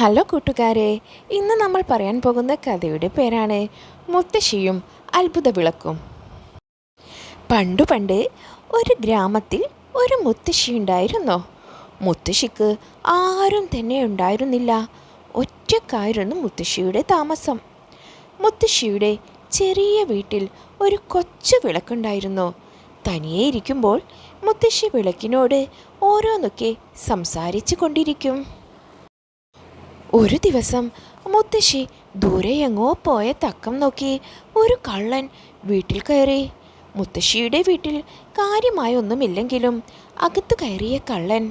Hello കൂട്ടുകാരെ ഇന്ന് നമ്മൾ പറയാൻ പോകുന്ന കഥയുടെ പേരാണ് മുത്തശ്ശിയും അത്ഭുത വിളക്കും പണ്ടു പണ്ട് ഒരു ഗ്രാമത്തിൽ ഒരു മുത്തശ്ശി ഉണ്ടായിരുന്നു. മുത്തശ്ശിക്ക് ആരും തന്നെ ഉണ്ടായിരുന്നില്ല. ഒറ്റക്കായിരുന്നു മുത്തശ്ശിയുടെ താമസം. മുത്തശ്ശിയുടെ ചെറിയ വീട്ടിൽ ഒരു കൊച്ചു വിളക്കുണ്ടായിരുന്നു. തനിയെ ഇരിക്കുമ്പോൾ മുത്തശ്ശി വിളക്കിനോട് ഓരോന്നൊക്കെ സംസാരിച്ചു കൊണ്ടിരിക്കും. ഒരു ദിവസം മുത്തശ്ശി ദൂരെ എങ്ങോ പോയ തക്കം നോക്കി ഒരു കള്ളൻ വീട്ടിൽ കയറി. മുത്തശ്ശിയുടെ വീട്ടിൽ കാര്യമായൊന്നുമില്ലെങ്കിലും അകത്തു കയറിയ കള്ളൻ.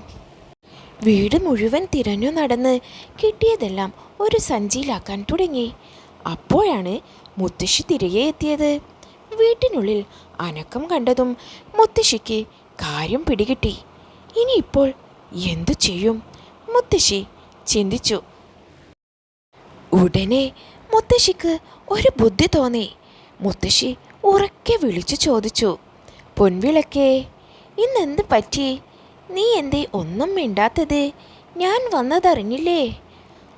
വീട് മുഴുവൻ തിരഞ്ഞു നടന്ന് കിട്ടിയതെല്ലാം ഒരു സഞ്ചിയിലാക്കാൻ തുടങ്ങി. അപ്പോഴാണ് മുത്തശ്ശി തിരികെ എത്തിയത്. വീട്ടിനുള്ളിൽ അനക്കം കണ്ടതും മുത്തശ്ശിക്ക് കാര്യം പിടികിട്ടി. ഇനിയിപ്പോൾ എന്തു ചെയ്യും? മുത്തശ്ശി ചിന്തിച്ചു. ഉടനെ മുത്തശ്ശിക്ക് ഒരു ബുദ്ധി തോന്നി. മുത്തശ്ശി ഉറക്കെ വിളിച്ചു ചോദിച്ചു. പൊൻവിളക്കേ ഇന്നെന്ത് പറ്റി? നീ എന്തേ ഒന്നും മിണ്ടാത്തത്? ഞാൻ വന്നതറിഞ്ഞില്ലേ?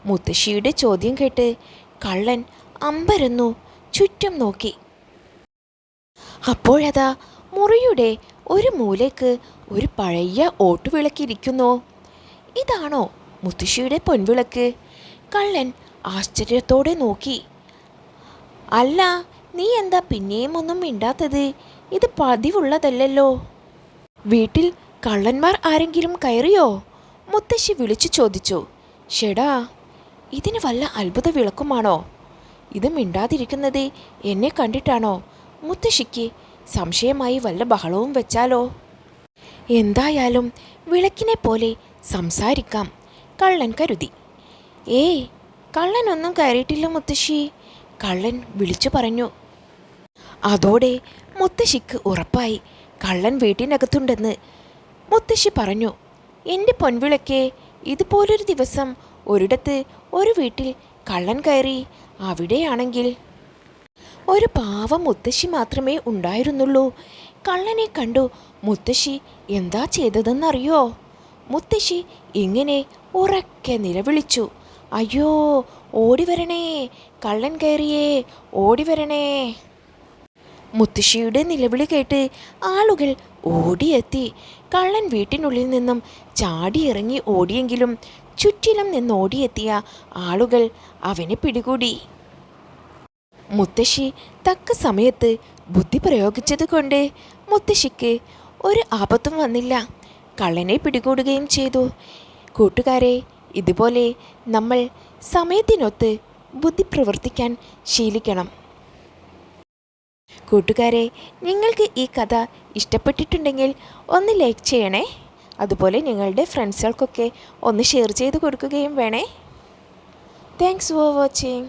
മുത്തശ്ശിയുടെ ചോദ്യം കേട്ട് കള്ളൻ അമ്പരന്നു ചുറ്റും നോക്കി. അപ്പോഴതാ മുറിയുടെ ഒരു മൂലയ്ക്ക് ഒരു പഴയ ഓട്ടുവിളക്കിരിക്കുന്നു ഇതാണോ മുത്തശ്ശിയുടെ പൊൻവിളക്ക്? കള്ളൻ ആശ്ചര്യത്തോടെ നോക്കി. അല്ല നീ എന്താ പിന്നെയും ഒന്നും മിണ്ടാത്തത്? ഇത് പതിവുള്ളതല്ലല്ലോ. വീട്ടിൽ കള്ളന്മാർ ആരെങ്കിലും കയറിയോ? മുത്തശ്ശി വിളിച്ചു ചോദിച്ചു. ഷെടാ ഇതിന് വല്ല അത്ഭുത വിളക്കുമാണോ? ഇത് മിണ്ടാതിരിക്കുന്നത് എന്നെ കണ്ടിട്ടാണോ? മുത്തശ്ശിക്ക് സംശയമായി വല്ല ബഹളവും വെച്ചാലോ? എന്തായാലും വിളക്കിനെ പോലെ സംസാരിക്കാം കള്ളൻ കരുതി. ഏയ് കള്ളനൊന്നും കയറിയിട്ടില്ല മുത്തശ്ശി. കള്ളൻ വിളിച്ചു പറഞ്ഞു. അതോടെ മുത്തശ്ശിക്ക് ഉറപ്പായി കള്ളൻ വീട്ടിനകത്തുണ്ടെന്ന് മുത്തശ്ശി പറഞ്ഞു. എന്റെ പൊൻവിളക്കെ ഇതുപോലൊരു ദിവസം ഒരിടത്ത് ഒരു വീട്ടിൽ കള്ളൻ കയറി അവിടെയാണെങ്കിൽ ഒരു പാവം മുത്തശ്ശി മാത്രമേ ഉണ്ടായിരുന്നുള്ളൂ. കള്ളനെ കണ്ടു മുത്തശ്ശി എന്താ ചെയ്തതെന്നറിയോ മുത്തശ്ശി ഇങ്ങനെ ഉറക്കെ നിലവിളിച്ചു. അയ്യോ ഓടി വരണേ. കള്ളൻ കയറിയേ ഓടി വരണേ. മുത്തശ്ശിയുടെ നിലവിളി കേട്ട് ആളുകൾ ഓടിയെത്തി. കള്ളൻ വീട്ടിനുള്ളിൽ നിന്നും ചാടിയിറങ്ങി ഓടിയെങ്കിലും ചുറ്റിലും നിന്ന് ഓടിയെത്തിയ ആളുകൾ അവനെ പിടികൂടി. മുത്തശ്ശി തക്ക സമയത്ത് ബുദ്ധി പ്രയോഗിച്ചതുകൊണ്ട് മുത്തശ്ശിക്ക് ഒരു ആപത്തും വന്നില്ല. കള്ളനെ പിടികൂടുകയും ചെയ്തു. കൂട്ടുകാരെ ഇതുപോലെ നമ്മൾ സമയത്തിനൊത്ത് ബുദ്ധി പ്രവർത്തിക്കാൻ ശീലിക്കണം. കൂട്ടുകാരെ നിങ്ങൾക്ക് ഈ കഥ ഇഷ്ടപ്പെട്ടിട്ടുണ്ടെങ്കിൽ ഒന്ന് ലൈക്ക് ചെയ്യണേ. അതുപോലെ നിങ്ങളുടെ ഫ്രണ്ട്സുകൾക്കൊക്കെ ഒന്ന് ഷെയർ ചെയ്ത് കൊടുക്കുകയും വേണേ. Thanks for watching